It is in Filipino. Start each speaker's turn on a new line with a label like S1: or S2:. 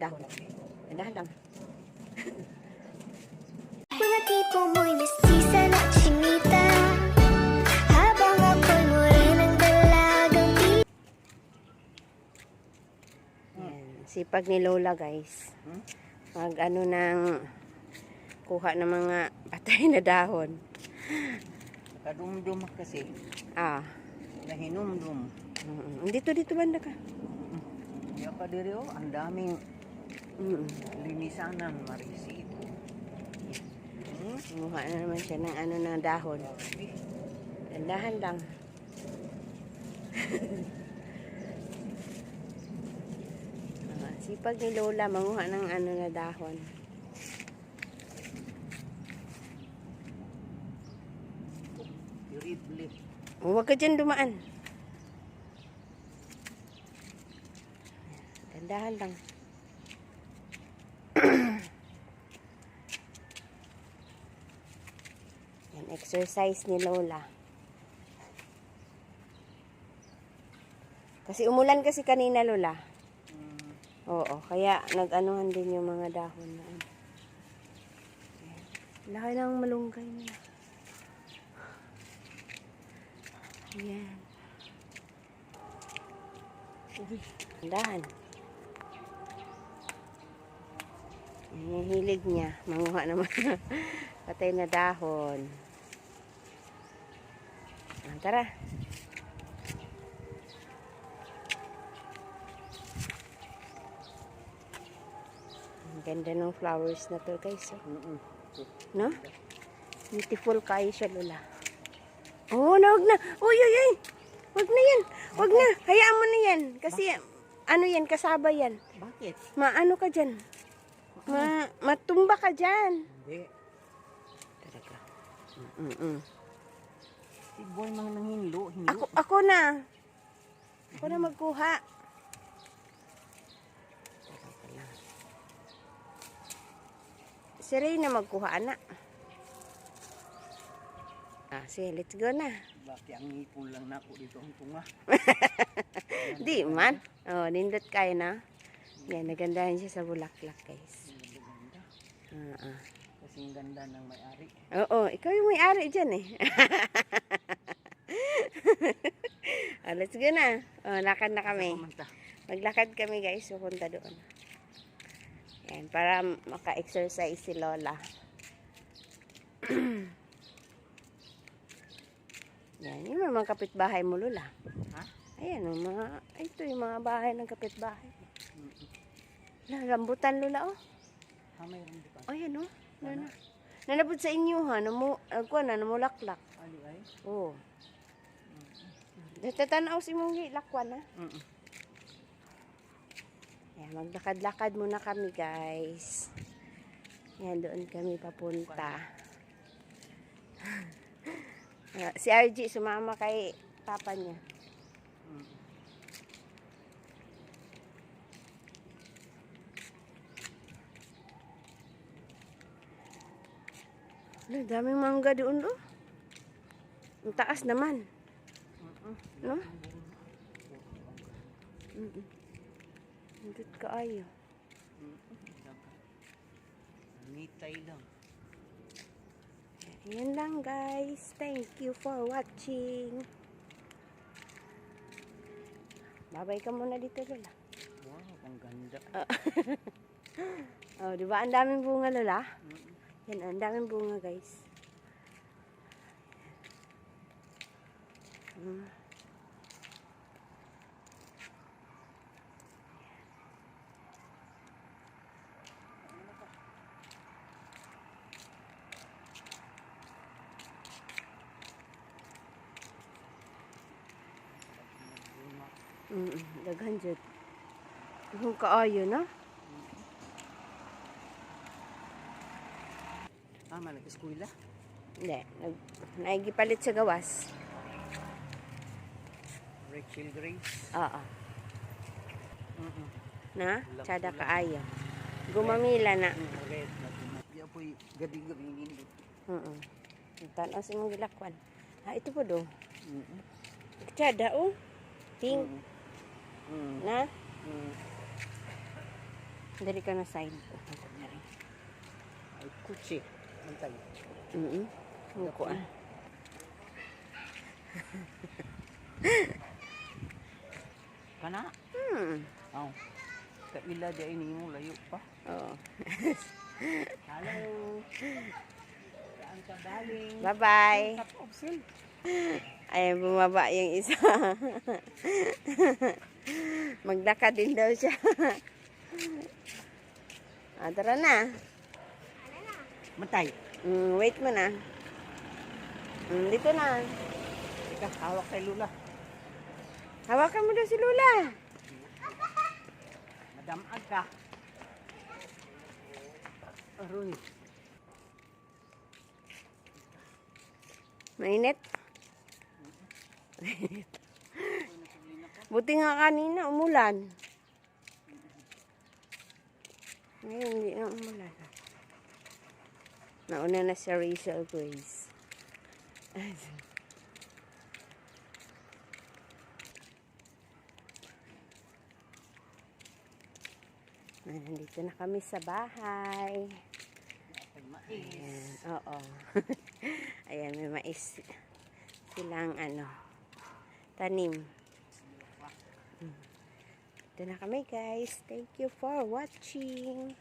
S1: dahon. Dahan lang.
S2: Mga tipo mo'y mestiza na chinita Habang ako'y morenang dalagang pili.
S1: Sipag ni Lola guys. Mag ano ng kuha ng mga patay na dahon.
S3: Kadumdum kasi.
S1: Ah.
S3: Nahinumdum.
S1: Mm, Dito, dito banda ka.
S3: Kaya pa diri oh, ang daming
S1: Mm.
S3: linisanan, marisid. Hmm?
S1: Kumuha na naman siya ng ano ng dahon. Dandahan lang. Ah, Sipag ni Lola manguha ng ano na dahon. Oh, Huwag ka dyan dumaan. Dandahan lang. Yan, exercise ni Lola. Kasi umulan kasi kanina, Lola.
S3: Hmm.
S1: Oo, kaya nag-anuhan din yung mga dahon na ano. Laki ng malunggay nila. Ayan. Dahan. Ayan yung hilig niya. Manguha naman. Patay na dahon. Ah, tara. Ang ganda ng flowers na to guys. oh.
S3: Mm-mm.
S1: No? Beautiful kayo siya, Lola. Oo, oh, na, wag na. Uy, uy, uy. Wag na yan. Wag na. Hayaan mo na yan. Kasi, ano yan, kasaba yan.
S3: Bakit?
S1: Maano ka dyan? Ma, matumba ka dyan.
S3: Hindi.
S1: Talaga. Mm-mm.
S3: Si boy mga nanghinlo, hinlo.
S1: Ako, ako na. Ako na magkuha. Teka lang. Si Ray na magkuha, anak. Ah, sige, let's go na.
S3: Bakit ang ngipon lang na ako dito ang tunga.
S1: Di man. Oh, nindot kayo na. Yan, nagandahan siya sa bulaklak, guys. Ah, ah.
S3: Kasing ganda ng may-ari.
S1: Oo, ikaw yung may-ari dyan eh. oh, let's go na. Oh, lakad na kami. Maglakad kami guys, pupunta doon. Yan, para maka-exercise si Lola. Yan, yung mga kapitbahay mo, Lola.
S3: Ha?
S1: Ayan, yung mga, ito yung mga bahay ng kapitbahay. Na, rambutan, Lola, oh.
S3: Ha, mayroon di pa.
S1: Oh, yan, oh. Nana. Nanabot sa inyo, ha. Namu, nagkuha na, namulaklak.
S3: Ali ay?
S1: Oo. Natatanaw si mong lakwan, ha.
S3: Mm-mm.
S1: Ayan, maglakad-lakad muna kami, guys. Yan, doon kami papunta. Ah, si RG sumama kay papa niya.
S3: Mm.
S1: Ano, daming mangga doon, oh. Ang taas naman. No? Mm-mm. Hindot ka ayo.
S3: Mm-mm. Nitay lang.
S1: Ayan lang, guys. Thank you for watching. Babay ka muna dito, Lola.
S3: Wow, ang ganda.
S1: Oh, di ba? Ang daming bunga, Lola.
S3: Mm-mm.
S1: Yan, ang daming bunga, guys. Mm. Mm, daghan jud. Kung kaayo na.
S3: Ah, malag-eskwela?
S1: Hindi, nag naigipalit sa gawas.
S3: Rachel Grace.
S1: Oo.
S3: Mm-mm.
S1: Na, tsada kaayo. Gumamila na.
S3: Mm, red tinapya po'y gabi-gabi nindot.
S1: Oo. Tanaw sa mong gilakwan. Ha, ito po do.
S3: Mm-mm.
S1: Tsada, oh. Pink.
S3: Mm. Mm.
S1: Na?
S3: Mm.
S1: Dali ka na side.
S3: Ay, kutsi. Mantay.
S1: Mm Ang ko ah.
S3: Kana?
S1: Hmm.
S3: Aw. Kaila di ay nimo layo pa.
S1: Oo.
S3: Hello. Saan ka galing?
S1: Bye-bye. Ay, bumaba yung isa. Magdaka din daw siya. ah, tara na.
S3: Mantay.
S1: Mm, wait mo na. Mm, dito na.
S3: Ika, hawak kay Lula.
S1: Hawakan mo daw si Lula.
S3: Madamag ka. Aroy.
S1: Mainit. Buti nga kanina umulan. Ngayon hindi na umulan. Nauna na si Rachel Grace. Nandito na kami sa bahay. Ayan, oo. Ayan, may mais silang ano, tanim. Mm. Ito na kami guys. Thank you for watching.